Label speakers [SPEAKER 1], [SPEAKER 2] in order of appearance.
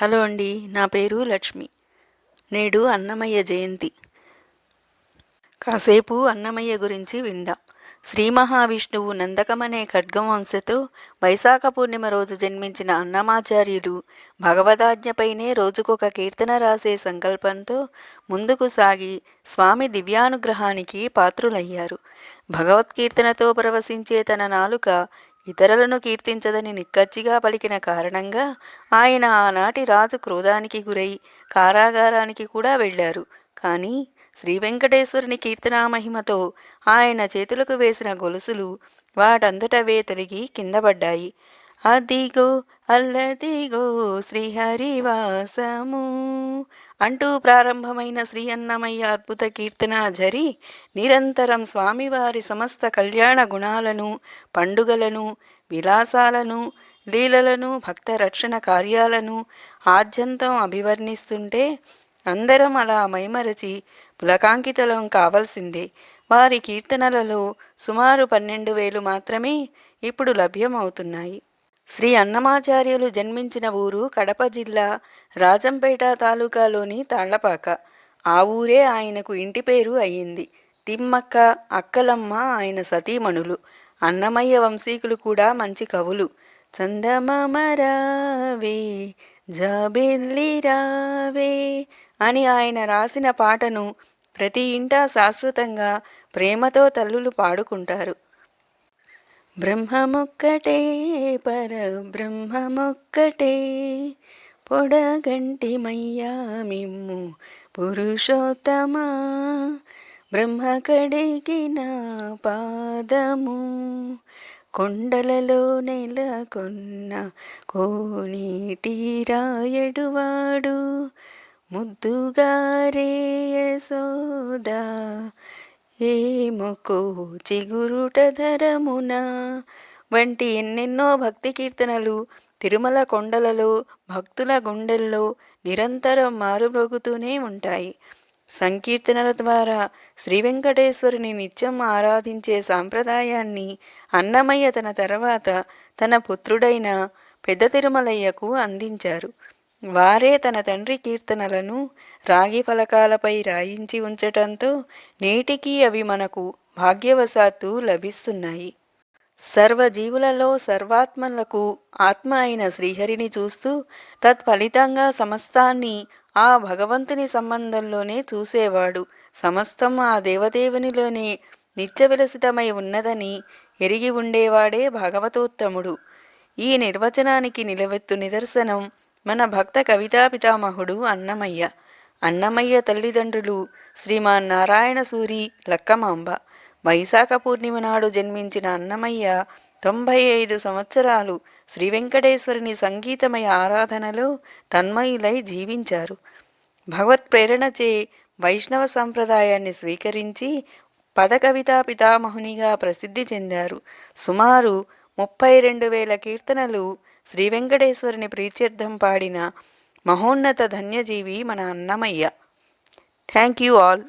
[SPEAKER 1] Hello అండి నా పేరు లక్ష్మి. నేడు అన్నమయ్య జయంతి. కాసేపు అన్నమయ్య గురించి విందాం. శ్రీ మహావిష్ణువు నందకమనే ఖడ్గవంశతో వైశాఖ పూర్ణిమ రోజు జన్మించిన అన్నమాచార్యులు భగవదాజ్ఞపైనే రోజుకొక కీర్తన రాసే సంకల్పంతో ముందుకు సాగి స్వామి దివ్యానుగ్రహానికి పాత్రులయ్యారు. భగవత్కీర్తనతో ప్రవశించే తన నాలుక ఇతరులను కీర్తించదని నిక్కచ్చిగా పలికిన కారణంగా ఆయన ఆనాటి రాజు క్రోధానికి గురై కారాగారానికి కూడా వెళ్ళారు. కానీ శ్రీ వెంకటేశ్వరుని కీర్తనా మహిమతో ఆయన చేతులకు వేసిన గొలుసులు వాటంతటవే తొలగి కింద పడ్డాయి అదిగో అల్లదిగో శ్రీహరివాసము అంటూ ప్రారంభమైన శ్రీ అన్నమయ్య అద్భుత కీర్తన జరి నిరంతరం స్వామివారి సమస్త కళ్యాణ గుణాలను పండుగలను విలాసాలను లీలలను భక్త రక్షణ కార్యాలను ఆద్యంతం అభివర్ణిస్తుంటే అందరం అలా మైమరచి పులకాంకితలం కావలసిందే. వారి కీర్తనలలో సుమారు పన్నెండు వేలు మాత్రమే ఇప్పుడు లభ్యమవుతున్నాయి. శ్రీ అన్నమాచార్యులు జన్మించిన ఊరు కడప జిల్లా రాజంపేట తాలూకాలోని తాళ్ళపాక. ఆ ఊరే ఆయనకు ఇంటి పేరు అయ్యింది. తిమ్మక్క అక్కలమ్మ ఆయన సతీమణులు. అన్నమయ్య వంశీకులు కూడా మంచి కవులు. చందమామరావే జాబెల్లి రావే అని ఆయన రాసిన పాటను ప్రతి ఇంటా శాశ్వతంగా ప్రేమతో తల్లులు పాడుకుంటారు. బ్రహ్మమొక్కటే పర బ్రహ్మమొక్కటే పొడగంటి మయ్యా మిమ్ము పురుషోత్తమా? బ్రహ్మ కడిగిన పాదము కొండలలో నెలకొన్న కోనీటి రాయడువాడు ముద్దుగారే యశోదా. ఏమకో చిగురుట ధరమున. వంటి ఎన్నెన్నో భక్తి కీర్తనలు తిరుమల కొండలలో భక్తుల గుండెల్లో నిరంతరం మారుమ్రోగుతూనే ఉంటాయి. సంకీర్తనల ద్వారా శ్రీ వెంకటేశ్వరుని నిత్యం ఆరాధించే సాంప్రదాయాన్ని అన్నమయ్య తన తర్వాత తన పుత్రుడైన పెద్ద తిరుమలయ్యకు అందించారు. వారే తన తండ్రి కీర్తనలను రాగి ఫలకాలపై రాయించి ఉంచటంతో నేటికీ అవి మనకు భాగ్యవశాత్తు లభిస్తున్నాయి. సర్వజీవులలో సర్వాత్మలకు ఆత్మ అయిన శ్రీహరిని చూస్తూ తత్ఫలితంగా సమస్తాన్ని ఆ భగవంతుని సంబంధంలోనే చూసేవాడు. సమస్తం ఆ దేవదేవునిలోనే నిత్య విలసితమై ఉన్నదని ఎరిగి ఉండేవాడే భగవతోత్తముడు. ఈ నిర్వచనానికి నిలవెత్తు నిదర్శనం మన భక్త కవితా పితామహుడు అన్నమయ్య. అన్నమయ్య తల్లిదండ్రులు శ్రీమాన్ నారాయణ సూరి లక్కమాంబ. వైశాఖ పూర్ణిమ నాడు జన్మించిన అన్నమయ్య తొంభై ఐదు సంవత్సరాలు శ్రీ వెంకటేశ్వరుని సంగీతమయ ఆరాధనలో తన్మయులై జీవించారు. భగవత్ ప్రేరణచే వైష్ణవ సంప్రదాయాన్ని స్వీకరించి పదకవితా పితామహునిగా ప్రసిద్ధి చెందారు. సుమారు ముప్పై రెండు వేల కీర్తనలు శ్రీ వెంకటేశ్వరుని ప్రీత్యర్థం పాడిన మహోన్నత ధన్యజీవి మన అన్నమయ్య. Thank you all.